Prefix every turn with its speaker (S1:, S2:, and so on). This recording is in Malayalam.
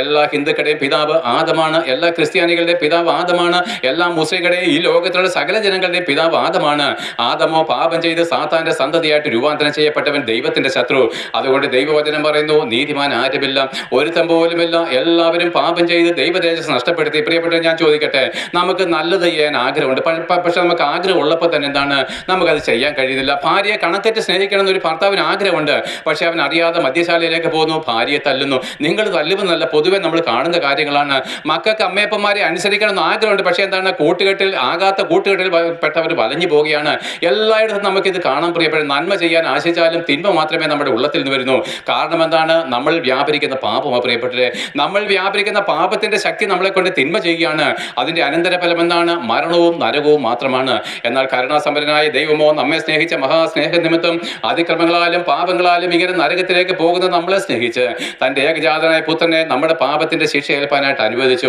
S1: എല്ലാ ഹിന്ദുക്കളുടെയും പിതാവ് ആദമാണ് എല്ലാ ക്രിസ്ത്യാനികളുടെ പിതാവ് ആദമാണ് എല്ലാ മുസ്ലിങ്ങളുടെയും ഈ ലോകത്തിലുള്ള സകല ജനങ്ങളുടെയും പിതാവ് ആദമാണ് ആദമോ പാപം ചെയ്ത് സാത്താന്റെ സന്തതിയായിട്ട് രൂപാന്തരം ചെയ്യപ്പെട്ടവൻ ദൈവത്തിന്റെ ശത്രു അതുകൊണ്ട് ദൈവവചനം പറയുന്നു നീതിമാൻ ആരുമില്ല ഒരുത്തം പോലുമില്ല എല്ലാവരും പാപം ചെയ്ത് ദൈവദേശം നഷ്ടപ്പെടുത്തി പ്രിയപ്പെട്ട ഞാൻ ചോദിക്കട്ടെ നമുക്ക് നല്ലത് ചെയ്യാൻ ആഗ്രഹമുണ്ട് പക്ഷെ നമുക്ക് ആഗ്രഹം ഉള്ളപ്പോൾ തന്നെ എന്താണ് നമുക്കത് ചെയ്യാൻ കഴിയുന്നില്ല ഭാര്യയെ കണത്തെറ്റ് സ്നേഹിക്കണം എന്നൊരു ഭർത്താവിന് ആഗ്രഹമുണ്ട് പക്ഷെ അവൻ അറിയാതെ മദ്യശാലയിലേക്ക് പോകുന്നു ഭാര്യയെ തല്ലുന്നു നിങ്ങൾ തല്ലുമെന്നല്ല പൊതുവെ നമ്മൾ കാണുന്ന കാര്യങ്ങളാണ് മക്കൾക്ക് അമ്മയപ്പന്മാരെ എന്ന് ആഗ്രഹമുണ്ട് പക്ഷേ എന്താണ് കൂട്ടുകെട്ടിൽ ആകാത്ത കൂട്ടുകെട്ടിൽ പെട്ടവർ വലഞ്ഞു പോവുകയാണ് എല്ലായിടത്തും നമുക്കിത് കാണാൻ പ്രിയപ്പെട്ട നന്മ ചെയ്യാൻ ആശിച്ചാലും തിന്മ മാത്രമേ നമ്മുടെ ഉള്ളത്തിൽ നിന്ന് വരുന്നു കാരണം എന്താണ് നമ്മൾ വ്യാപരിക്കുന്ന പാപം പ്രിയപ്പെട്ടത് നമ്മൾ വ്യാപരിക്കുന്ന പാപത്തിന്റെ ശക്തി നമ്മളെ കൊണ്ട് തിന്മ ചെയ്യുകയാണ് അതിന്റെ അനന്തരഫലം എന്താണ് മരണവും നരകവും മാത്രമാണ് എന്നാൽ കരുണാസമ്പരനായ ദൈവമോ നമ്മെ സ്നേഹിച്ച മഹാസ്നേഹ നിമിത്തം അതിക്രമങ്ങളാലും പാപങ്ങളാലും ഇങ്ങനെ നരകത്തിലേക്ക് പോകുന്ന നമ്മളെ സ്നേഹിച്ച് തന്റെ ഏകജാതനായ പുത്രനെ നമ്മുടെ പാപത്തിന്റെ ശിക്ഷ ഏൽപ്പാനായിട്ട് അനുവദിച്ചു